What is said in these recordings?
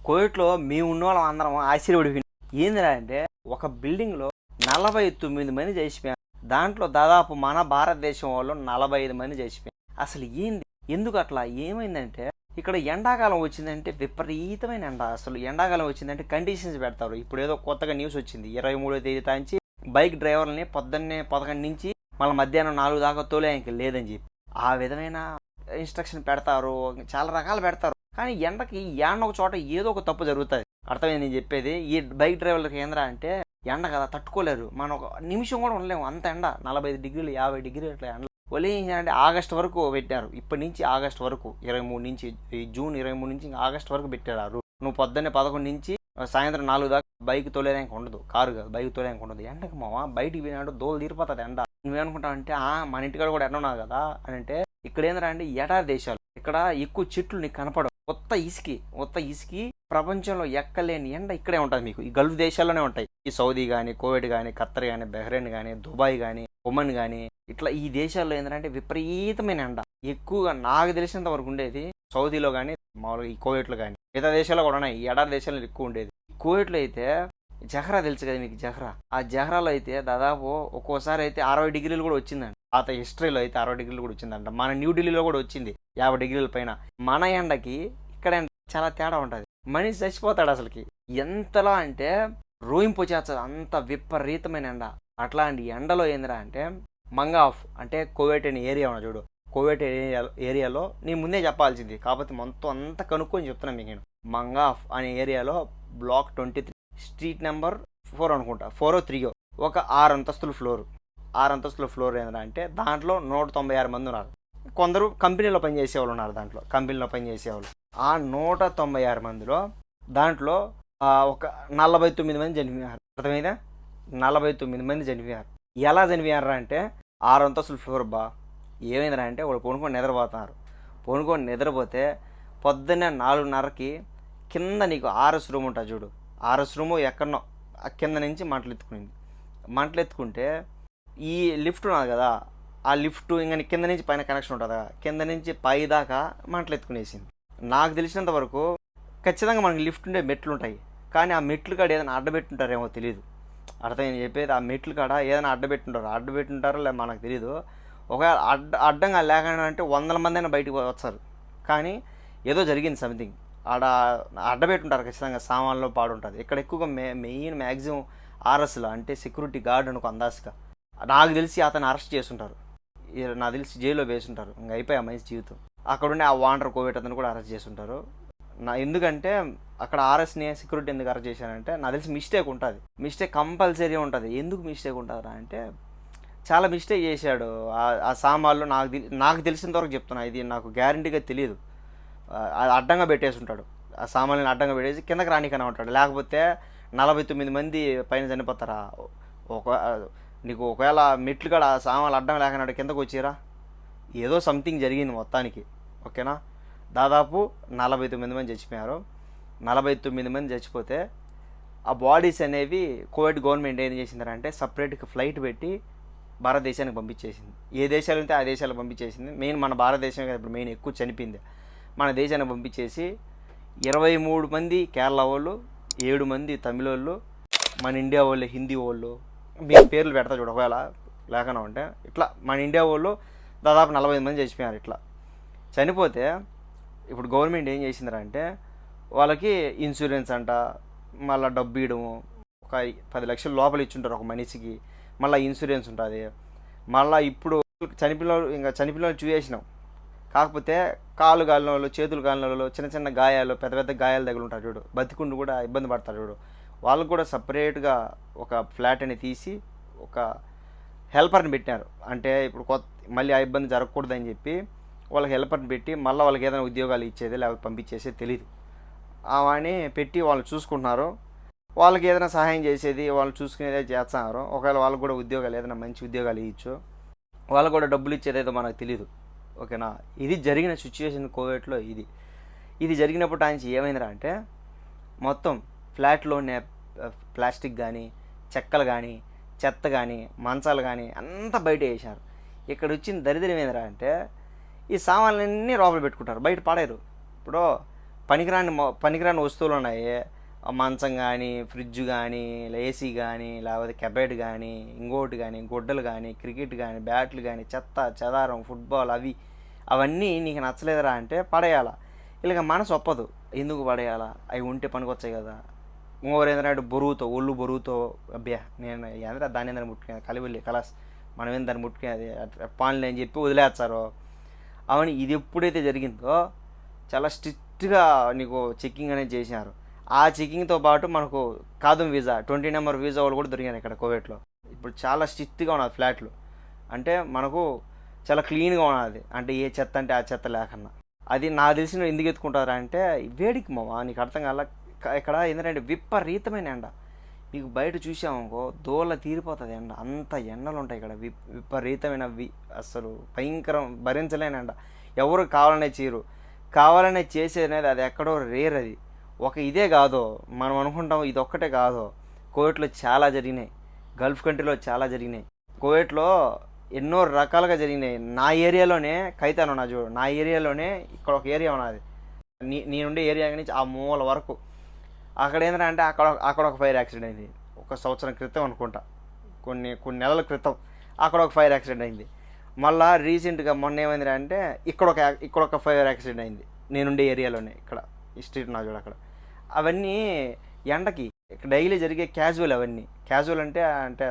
కోవిడ్లో మేము ఉన్నోళ్ళం అందరం ఆశ్చర్యపడిపోయింది ఏందిరా అంటే ఒక బిల్డింగ్లో నలభై తొమ్మిది మంది చేసిపోయారు దాంట్లో దాదాపు మన భారతదేశం వాళ్ళు నలభై ఐదు మంది చేసిపోయారు అసలు ఏంది? ఎందుకు అట్లా? ఏమైందంటే ఇక్కడ ఎండాకాలం వచ్చిందంటే విపరీతమైన ఎండ. అసలు ఎండాకాలం వచ్చిందంటే కండిషన్స్ పెడతారు. ఇప్పుడు ఏదో కొత్తగా న్యూస్ వచ్చింది. ఇరవై మూడో తేదీ తాంచి బైక్ డ్రైవర్ని పొద్దున్నే పదకొండు నుంచి మళ్ళీ మధ్యాహ్నం నాలుగు దాకా తోలేకి లేదని చెప్పి. ఆ విధమైన ఇన్స్ట్రక్షన్ పెడతారు. చాలా రకాలు పెడతారు. కానీ ఎండకి ఎండ ఒక చోట ఏదో ఒక తప్పు జరుగుతుంది. అర్థమైంది నేను చెప్పేది? ఈ బైక్ డ్రైవర్లకి ఏంద్రా అంటే ఎండ కదా తట్టుకోలేరు. మనం ఒక నిమిషం కూడా ఉండలేము. అంత ఎండ. నలభై ఐదు డిగ్రీలు యాభై డిగ్రీలు అట్లా ఎండ వాళ్ళు ఏం చేయాలంటే ఆగస్ట్ వరకు పెట్టారు. ఇప్పటి నుంచి ఆగస్ట్ వరకు. ఇరవై మూడు నుంచి జూన్ ఇరవై మూడు నుంచి ఆగస్ట్ వరకు పెట్టారు నువ్వు పొద్దున్నే పదకొండు నుంచి సాయంత్రం నాలుగు దాకా బైక్ తోలేదానికి ఉండదు. కారు కాదు బైక్ తోలేదానికి ఉండదు. ఎండకి మావా బయటికి పోయినాడు దోలు తీరిపోతుంది ఎండ. నువ్వేమనుకుంటావు అంటే ఆ మన ఇంటికాడ కూడా ఎండ ఉన్నది కదా అని అంటే ఇక్కడ ఏంద్రా అంటే ఎడారి దేశాలు. ఇక్కడ ఎక్కువ చెట్లు నీకు కనపడవు. కొత్త ఇసుకి కొత్త ఇసుకి ప్రపంచంలో ఎక్కలేని ఎండ ఇక్కడే ఉంటుంది మీకు. ఈ గల్ఫ్ దేశాల్లోనే ఉంటాయి. ఈ సౌదీ కానీ కోవిడ్ కానీ ఖత్తర్ కానీ బహ్రెయిన్ కానీ దుబాయ్ కానీ ఒమన్ కానీ ఇట్లా ఈ దేశాల్లో ఏంటంటే విపరీతమైన ఎండ. ఎక్కువగా నాకు తెలిసినంత వరకు ఉండేది సౌదీలో కానీ మామూలుగా ఈ కోవిట్లో కానీ మిగతా దేశాల్లో కూడా ఉన్నాయి. ఈ ఎడారి దేశాల్లో ఎక్కువ ఉండేది. కోవిట్లో అయితే జహ్రా తెలుసు కదా మీకు జహ్రా? ఆ జహ్రాలో అయితే దాదాపు ఒక్కోసారి అయితే అరవై డిగ్రీలు కూడా వచ్చిందండి పాత హిస్టరీలో అయితే అరవై డిగ్రీలు కూడా వచ్చిందంట. మన న్యూఢిల్లీలో కూడా వచ్చింది. యాభై డిగ్రీల పైన. మన ఎండకి ఇక్కడ ఎండ చాలా తేడా ఉంటుంది. మనిషి చచ్చిపోతాడు అసలుకి. ఎంతలా అంటే రోయింపొచ్చేస్తుంది అంత విపరీతమైన ఎండ. అట్లాంటి ఎండలో ఏందిరా అంటే మంగాఫ్ అంటే కోవేట్ అనే ఏరియా ఉన్న చూడు. కోవేట్ ఏరియా ఏరియాలో నేను ముందే చెప్పాల్సింది. కాకపోతే మొత్తం అంతా కనుక్కొని చెప్తున్నాను మీకు నేను. మంగాఫ్ అనే ఏరియాలో block twenty three. Street number four అనుకుంటా. ఫోర్ త్రీయో. ఒక ఆరు అంతస్తుల ఫ్లోర్. ఆరు అంతస్తుల ఫ్లోర్ ఏంటంటే అంటే దాంట్లో నూట తొంభై ఆరు మంది ఉన్నారు. కొందరు కంపెనీలో పనిచేసేవాళ్ళు ఉన్నారు దాంట్లో కంపెనీలో పనిచేసేవాళ్ళు. ఆ నూట తొంభై ఆరు మందిలో దాంట్లో ఒక నలభై తొమ్మిది మంది చనిపోయారు. అర్థమైందా? నలభై తొమ్మిది మంది చనిపోయారు. ఎలా చనిపోయారా అంటే ఆరు ఫ్లోర్ బా ఏమైందిరా అంటే వాళ్ళు పొనుకొని నిద్రపోతున్నారు. పొనుకొని నిద్రపోతే పొద్దున్నే నాలుగున్నరకి కింద నీకు ఆర్ఎస్ రూమ్ ఉంటుంది చూడు. ఆర్ఎస్ రూము ఎక్కడనో కింద నుంచి మంటలు ఎత్తుకునింది. మంటలు ఎత్తుకుంటే ఈ లిఫ్ట్ ఉన్నది కదా ఆ లిఫ్ట్ ఇంకా కింద నుంచి పైన కనెక్షన్ ఉంటుంది? కింద నుంచి పై దాకా మంటలు ఎత్తుకునేసింది. నాకు తెలిసినంత వరకు ఖచ్చితంగా మనకి లిఫ్ట్ ఉండే మెట్లు ఉంటాయి. కానీ ఆ మెట్లు కాడ ఏదైనా అడ్డబెట్టుంటారేమో తెలియదు అర్థమైంది చెప్పేది? ఆ మెట్లు కాడ ఏదైనా అడ్డబెట్టుంటారు. అడ్డబెట్టుంటారో లేదా మనకు తెలియదు ఒకవేళ అడ్డ అడ్డంగా లేకుండా అంటే వందల మంది అయినా బయటకు వస్తారు. కానీ ఏదో జరిగింది సంథింగ్ ఆడ అడ్డబెట్టుంటారు ఖచ్చితంగా. సామాన్లో పాడుంటుంది ఇక్కడ ఎక్కువగా మే మెయిన్ మ్యాక్సిమం ఆర్ఎస్లో అంటే సెక్యూరిటీ గార్డ్ అనుకో అందాస్గా నాకు తెలిసి అతను అరెస్ట్ చేస్తుంటారు. నాకు తెలిసి జైల్లో వేసుంటారు. ఇంకా అయిపోయి ఆ మనిషి జీవితం. అక్కడ ఉండే ఆ వాండర్ కోవిడ్ అతను కూడా అరెస్ట్ చేస్తుంటారు. నా ఎందుకంటే అక్కడ ఆర్ఎస్ని సెక్యూరిటీ ఎందుకు అరెస్ట్ చేశానంటే నాకు తెలిసి మిస్టేక్ ఉంటుంది. మిస్టేక్ కంపల్సరీ ఉంటుంది. ఎందుకు మిస్టేక్ ఉంటుందా అంటే చాలా మిస్టేక్ చేశాడు. ఆ- సామాన్లు నాకు నాకు తెలిసినంతవరకు చెప్తున్నా. ఇది నాకు గ్యారంటీగా తెలియదు అది అడ్డంగా పెట్టేసి ఉంటాడు ఆ సామాన్లను అడ్డంగా పెట్టేసి కిందకి రానికనే ఉంటాడు. లేకపోతే నలభై తొమ్మిది మంది పైన చనిపోతారా? ఒక నీకు ఒకవేళ మెట్లు కాడ ఆ సామాన్లు అడ్డం లేకనాడు కిందకు వచ్చిరా? ఏదో సంథింగ్ జరిగింది మొత్తానికి ఓకేనా? దాదాపు నలభై తొమ్మిది మంది చచ్చిపోయారు. నలభై తొమ్మిది మంది చచ్చిపోతే ఆ బాడీస్ అనేవి కోవిడ్ గవర్నమెంట్ ఏం చేసిందంటే సపరేట్గా ఫ్లైట్ పెట్టి భారతదేశానికి పంపించేసింది. ఏ దేశాలు ఉంటే ఆ దేశాలకు పంపించేసింది. మెయిన్ మన భారతదేశం కదా ఇప్పుడు మెయిన్ ఎక్కువ చనిపోయింది. మన దేశానికి పంపించేసి ఇరవై మూడు మంది కేరళ వాళ్ళు ఏడు మంది తమిళ వాళ్ళు మన ఇండియా వాళ్ళు హిందీ వాళ్ళు మీ పేర్లు పెడతా చూడు ఒకవేళ లేకుండా ఉంటే. ఇట్లా మన ఇండియా వాళ్ళు దాదాపు నలభై ఐదు మంది చచ్చిపోయారు ఇట్లా. చనిపోతే ఇప్పుడు గవర్నమెంట్ ఏం చేసిందంటే వాళ్ళకి ఇన్సూరెన్స్ అంట మళ్ళీ డబ్బు ఇవ్వడము ఒక పది లక్షలు లోపల ఇచ్చుంటారు ఒక మనిషికి మళ్ళీ ఇన్సూరెన్స్ ఉంటుంది. మళ్ళీ ఇప్పుడు చనిపోయిన వాళ్ళు- ఇంకా చనిపోయిన వాళ్ళు చూసేసినాం కాకపోతే కాలు కాలిన వాళ్ళు చేతులు కాలిన వాళ్ళు చిన్న చిన్న గాయాలు పెద్ద పెద్ద గాయాలు దగ్గర ఉంటారు చూడు. బతికుండు కూడా ఇబ్బంది పడతారు చూడు. వాళ్ళు కూడా సపరేట్గా ఒక ఫ్లాట్ అని తీసి ఒక హెల్పర్ని పెట్టినారు. అంటే ఇప్పుడు కొత్త మళ్ళీ ఆ ఇబ్బంది జరగకూడదని చెప్పి వాళ్ళకి హెల్పర్ని పెట్టి మళ్ళీ వాళ్ళకి ఏదైనా ఉద్యోగాలు ఇచ్చేది లేకపోతే పంపించేసేది తెలియదు అవని పెట్టి వాళ్ళు చూసుకుంటున్నారు. వాళ్ళకి ఏదైనా సహాయం చేసేది వాళ్ళు చూసుకునేదే చేస్తున్నారు. ఒకవేళ వాళ్ళకి కూడా ఉద్యోగాలు ఏదైనా మంచి ఉద్యోగాలు ఇవ్వచ్చు వాళ్ళకు కూడా డబ్బులు ఇచ్చేదేదో మనకు తెలియదు ఓకేనా? ఇది జరిగిన సిచ్యువేషన్ కోవిడ్లో ఇది. ఇది జరిగినప్పుడు ఆయన ఏమైందిరా అంటే మొత్తం ఫ్లాట్లోనే ప్లాస్టిక్ కానీ చెక్కలు కానీ చెత్త కానీ మంచాలు కానీ అంతా బయట వేసారు ఇక్కడ వచ్చిన దరిద్రం ఏందిరా అంటే ఈ సామాన్లన్నీ లోపల పెట్టుకుంటారు బయట పడేరు ఇప్పుడు పనికిరాని పనికిరాని వస్తువులు ఉన్నాయి. మంచం కానీ ఫ్రిడ్జ్ కానీ ఏసీ కానీ లేకపోతే కెబెట్ కానీ ఇంకోటి కానీ గుడ్డలు కానీ క్రికెట్ కానీ బ్యాట్లు కానీ చెత్త చెదారం ఫుట్బాల్ అవి అవన్నీ నీకు నచ్చలేదురా అంటే పడేయాలా. ఇలాగ మనసు ఒప్పదు. ఎందుకు పడేయాలా? అవి ఉంటే పనికొచ్చాయి కదా. ఇంకోరు ఏంటంటే బరువుతో ఒళ్ళు బరువుతో అబ్బా నేను ఎంత దాన్ని దాన్ని ముట్టుకునేది కలివెళ్ళి కలాస్ మనం ఏం దాన్ని ముట్టుకునేది పాన్లు అని చెప్పి వదిలేస్తారు. అవును ఇది ఎప్పుడైతే జరిగిందో చాలా స్ట్రిక్ట్గా నీకు చెక్కింగ్ అనేది చేసినారు. ఆ చెక్కింగ్తో పాటు మనకు కాదు వీసా ట్వంటీ నెంబర్ వీసా వాళ్ళు కూడా దొరికారు ఇక్కడ కోవిడ్లో. ఇప్పుడు చాలా స్ట్రిక్ట్గా ఉన్నది ఫ్లాట్లు. అంటే మనకు చాలా క్లీన్గా ఉన్నది. అంటే ఏ చెత్త అంటే ఆ చెత్త లేకన్నా. అది నాకు తెలిసిన ఎందుకు ఎత్తుకుంటారా అంటే వేడికి మామ నీకు అర్థం కాల ఇక్కడ ఏంటంటే విపరీతమైన ఎండ. మీకు బయట చూసామనుకో దోల తీరిపోతుంది ఎండ. అంత ఎండలు ఉంటాయి ఇక్కడ. వి విపరీతమైన వి అసలు భయంకరం భరించలేని ఎండ. ఎవరు కావాలనే చేయరు. కావాలనే చేసేది అనేది అది ఎక్కడో రేర్ అది. ఒక ఇదే కాదు. మనం అనుకుంటాం ఇది ఒక్కటే కాదు. కోవిట్లో చాలా జరిగినాయి. గల్ఫ్ కంట్రీలో చాలా జరిగినాయి. కోవిడ్లో ఎన్నో రకాలుగా జరిగినాయి. నా ఏరియాలోనే కైతాను నా చూడు నా ఏరియాలోనే ఇక్కడ ఒక ఏరియా ఉన్నది. నీ నేనుండే ఏరియా నుంచి ఆ మూల వరకు. అక్కడ ఏంటంటే అక్కడ అక్కడ ఒక ఫైర్ యాక్సిడెంట్ అయింది. ఒక సంవత్సరం క్రితం అనుకుంటా. కొన్ని కొన్ని నెలల క్రితం అక్కడ ఒక ఫైర్ యాక్సిడెంట్ అయింది. మళ్ళా రీసెంట్గా మొన్న ఏమైంది అంటే ఇక్కడ ఒక ఇక్కడ ఒక ఫైర్ యాక్సిడెంట్ అయింది. నేనుండే ఏరియాలోనే ఇక్కడ ఈ స్ట్రీట్ నా అక్కడ. అవన్నీ ఎండకి డైలీ జరిగే క్యాజువల్ అవన్నీ. క్యాజువల్ అంటే అంటే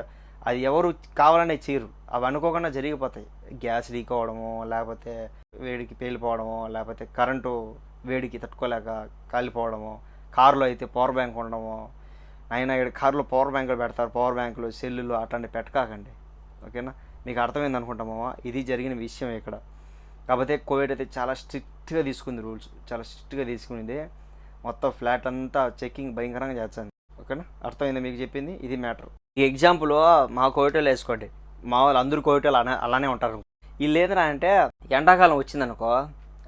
అది ఎవరు కావాలనే చేయరు. అవి అనుకోకుండా జరిగిపోతాయి. గ్యాస్ లీక్ అవ్వడము లేకపోతే వేడికి పేలిపోవడము లేకపోతే కరెంటు వేడికి తట్టుకోలేక కాలిపోవడము కారులో అయితే పవర్ బ్యాంక్ ఉండడము ఆయన ఇక్కడ కారులో పవర్ బ్యాంకులు పెడతారు పవర్ బ్యాంకులు సెల్లులు అట్లాంటివి పెట్టకాకండి. ఓకేనా? మీకు అర్థమైంది అనుకుంటామా ఇది జరిగిన విషయం ఇక్కడ. కాకపోతే కోవిడ్ అయితే చాలా స్ట్రిక్ట్గా తీసుకుంది రూల్స్ చాలా స్ట్రిక్ట్గా తీసుకునింది మొత్తం ఫ్లాట్ అంతా చెక్కింగ్ భయంకరంగా చేస్తుంది. ఓకేనా? అర్థమైంది మీకు చెప్పింది? ఇది మ్యాటర్. ఈ ఎగ్జాంపుల్ మా కోవిటోలు వేసుకోండి. మా వాళ్ళు అందరూ కోవిటోలు అలా అలానే ఉంటారు. వీళ్ళు ఏంటంటే అంటే ఎండాకాలం వచ్చిందనుకో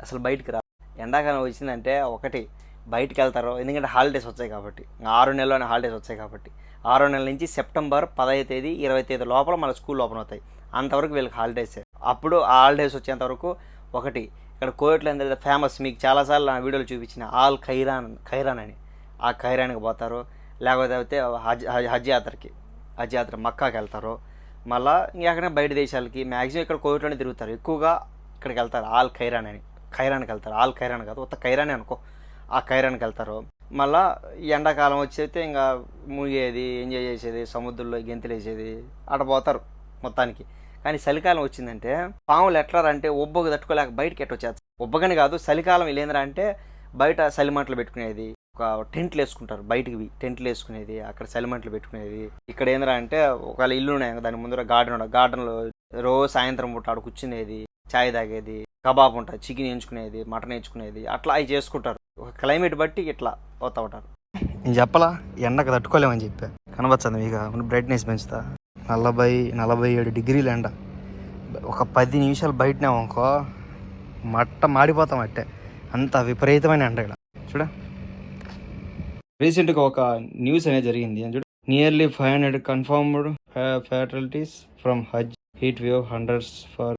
అసలు బయటికి రా ఎండాకాలం వచ్చిందంటే ఒకటి బయటికి వెళ్తారో ఎందుకంటే హాలిడేస్ వచ్చాయి కాబట్టి. ఆరు నెలలోనే హాలిడేస్ వచ్చాయి కాబట్టి. ఆరో నెలల నుంచి సెప్టెంబర్ పదహైదు తేదీ ఇరవై తేదీ లోపల మన స్కూల్ ఓపెన్ అవుతాయి. అంతవరకు వీళ్ళకి హాలిడేస్. అప్పుడు ఆ హాలిడేస్ వచ్చేంత వరకు ఒకటి ఇక్కడ కోవిట్లో ఎంత ఫేమస్ మీకు చాలాసార్లు నా వీడియోలు చూపించిన ఆల్ ఖైరాన్ ఖైరాన్ అని. ఆ ఖైరాన్కి పోతారు. లేకపోతే హజ్ హజ్ హజ్ యాత్రకి హజ్ యాత్ర మక్కాకి వెళ్తారు. మళ్ళీ ఇంకెక్కడైనా బయట దేశాలకి మ్యాక్సిమం ఇక్కడ కోవిడ్లోనే తిరుగుతారు. ఎక్కువగా ఇక్కడికి వెళ్తారు ఆల్ ఖైరాన్ అని. ఖైరాన్కి వెళ్తారు. ఆల్ ఖైరాన్ కాదు ఉత్త ఖైరానే అనుకో. ఆ కైరానికి వెళ్తారు. మళ్ళా ఎండాకాలం వచ్చేస్తే ఇంకా మూగేది ఎంజాయ్ చేసేది సముద్రంలో గెంతులేసేది వేసేది పోతారు మొత్తానికి. కానీ చలికాలం వచ్చిందంటే పాములు ఎట్లా అంటే ఉబ్బకు తట్టుకోలేక బయటకి ఎట్ట వచ్చేది ఉబ్బగని కాదు చలికాలం వీళ్ళేంద్రా అంటే బయట చలిమంటలు పెట్టుకునేది. ఒక టెంట్లు వేసుకుంటారు బయటికి టెంట్లు వేసుకునేది అక్కడ చలిమంటలు పెట్టుకునేది. ఇక్కడ ఏంద్రా అంటే ఒకవేళ ఇల్లు ఉన్నాయి దాని ముందర గార్డెన్ ఉండదు గార్డెన్లో రోజు సాయంత్రం పూట ఆడ కూర్చునేది చాయ్ తాగేది కబాబ్ ఉంటుంది చికెన్ ఎంచుకునేది మటన్ ఎంచుకునేది అట్లా అవి చేసుకుంటారు. క్లైమేట్ బట్టి ఇట్లా పోతా ఉంటారు. నేను చెప్పలా ఎండకు తట్టుకోలేమని చెప్పా. కనబచ్చంది మీకు బ్రైట్నెస్ పెంచుతా. నలభై నలభై ఏడు డిగ్రీలు ఎండ. ఒక పది నిమిషాలు బయటనే అనుకో మట్ట మాడిపోతాం అట్టే. అంత విపరీతమైన ఎండ ఇక్కడ. చూడ. రీసెంట్గా ఒక న్యూస్ అనేది జరిగింది. చూడ. Nearly five hundred confirmed fatalities from Hajj heat wave hundreds for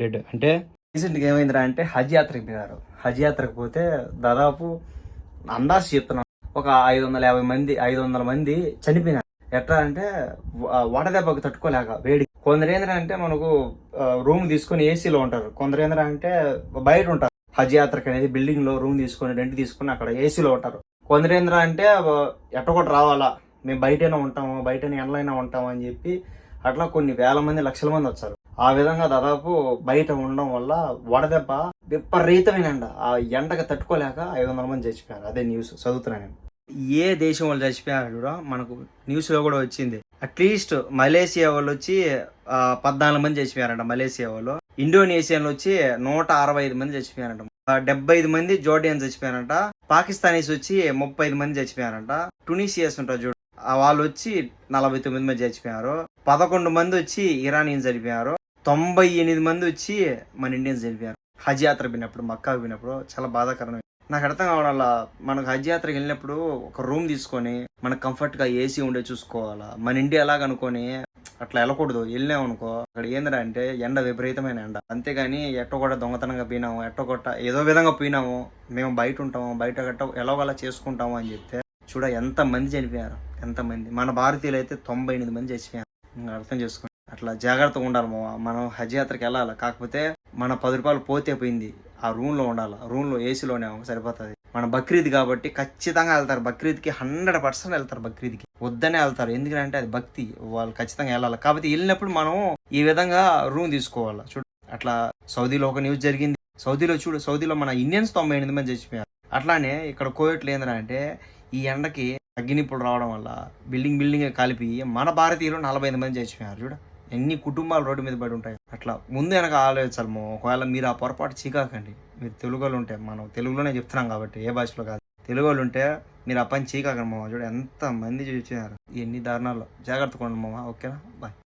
dead అంటే రీసెంట్గా ఏమైందిరా అంటే హజ్ యాత్రకి పోయారు హజ్ యాత్రకు పోతే దాదాపు అందాజు చెప్తున్నాను ఒక ఐదు వందల యాభై మంది ఐదు వందల మంది చనిపోయినారు. ఎట్లా అంటే వ- వడదెబ్బకు తట్టుకోలేక వేడి. కొందరు అంటే మనకు రూమ్ తీసుకొని ఏసీలో ఉంటారు. కొందరు అంటే బయట ఉంటారు. హజ్ యాత్రకు అనేది బిల్డింగ్లో రూమ్ తీసుకొని రెంట్ తీసుకొని అక్కడ ఏసీలో ఉంటారు. కొందరు ఏంద్రా అంటే కూడా రావాలా? మేము బయటైనా ఉంటాము బయటనే ఎండలైనా ఉంటాము అని చెప్పి అట్లా కొన్ని వేల మంది లక్షల మంది వచ్చారు. ఆ విధంగా దాదాపు బయట ఉండడం వల్ల వడదెబ్బ విపరీతమైన ఎండ ఆ ఎండకు తట్టుకోలేక ఐదు వందల మంది చచ్చిపోయారు. అదే న్యూస్. చదువుతున్నా నేను. ఏ దేశం వాళ్ళు చచ్చిపోయారు కూడా మనకు న్యూస్లో కూడా వచ్చింది. అట్లీస్ట్ మలేసియా వాళ్ళు వచ్చి పద్నాలుగు మంది చచ్చిపోయారంట మలేసియా వాళ్ళు. ఇండోనేషియాలో వచ్చి నూట అరవై ఐదు మంది చచ్చిపోయారంట. డెబ్బై ఐదు మంది జోర్డియన్ చచ్చిపోయారంట. పాకిస్తానీస్ వచ్చి ముప్పై ఐదు మంది చచ్చిపోయారంట. టునీషియస్ ఉంటారు చూడు వాళ్ళు వచ్చి నలభై తొమ్మిది మంది చచ్చిపోయారు. పదకొండు మంది వచ్చి ఇరానియన్స్ చనిపోయారు. తొంభై ఎనిమిది మంది వచ్చి మన ఇండియన్స్ చనిపోయారు. హజ్ యాత్ర పోయినప్పుడు మక్కాకు పోయినప్పుడు చాలా బాధాకరం నాకు అర్థం కావడం మనకు హజ్ యాత్రకి వెళ్ళినప్పుడు ఒక రూమ్ తీసుకొని మనకు కంఫర్ట్గా ఏసీ ఉండే చూసుకోవాలా. మన ఇండియా ఎలాగనుకొని అట్లా వెళ్ళకూడదు. వెళ్ళాం అనుకో అక్కడ ఏందిరా అంటే ఎండ విపరీతమైన ఎండ. అంతేగాని ఎట్టో కూడా దొంగతనంగా పోయినాము ఎట్టో కొట్ట ఏదో విధంగా పోయినాము. మేము బయట ఉంటాము బయట గట్ట ఎలాగోలా చేసుకుంటాము అని చెప్తే చూడ ఎంత మంది చనిపోయారు. ఎంత మంది. మన భారతీయులు అయితే తొంభై ఎనిమిది మంది చచ్చిపోయారు. అర్థం చేసుకోండి అట్లా జాగ్రత్తగా ఉండాలి మామ. మనం హజ్ యాత్రకి వెళ్ళాలి? కాకపోతే మన పది రూపాయలు పోతే పోయింది. ఆ రూమ్లో ఉండాలి? రూమ్లో ఏసీలోనే సరిపోతుంది. మన బక్రీద్ కాబట్టి ఖచ్చితంగా వెళ్తారు. బక్రీద్కి హండ్రెడ్ పర్సెంట్ వెళ్తారు బక్రీద్కి. వద్దనే వెళ్తారు. ఎందుకంటే అది భక్తి. వాళ్ళు ఖచ్చితంగా వెళ్ళాలి? కాబట్టి వెళ్ళినప్పుడు మనం ఈ విధంగా రూమ్ తీసుకోవాలి? చూడు. అట్లా సౌదీలో ఒక న్యూస్ జరిగింది. సౌదీలో చూడు. సౌదీలో మన ఇండియన్స్ తొంభై ఎనిమిది మంది చచ్చిపోయారు. అట్లానే ఇక్కడ కోవిట్లు ఏంటంటే అంటే ఈ ఎండకి అగ్నిపుడు రావడం వల్ల బిల్డింగ్ బిల్డింగ్ కలిపి మన భారతీయులు నలభై ఐదు మంది చచ్చిపోయారు. చూడు. ఎన్ని కుటుంబాలు రోడ్డు మీద పడి ఉంటాయి. అట్లా ముందు వెనక ఆలోచించాలి ఒకవేళ మీరు ఆ పొరపాటు చీకాకండి. మీరు తెలుగు వాళ్ళు ఉంటే మనం తెలుగులోనే చెప్తున్నాం కాబట్టి ఏ భాషలో కాదు. తెలుగు వాళ్ళు ఉంటే మీరు ఆ పని చీకాకండి మామ. చూడ ఎంత మంది చూసినారు. ఎన్ని దారుణాల్లో. జాగ్రత్తగా ఉండండి మామ. ఓకేనా? బాయ్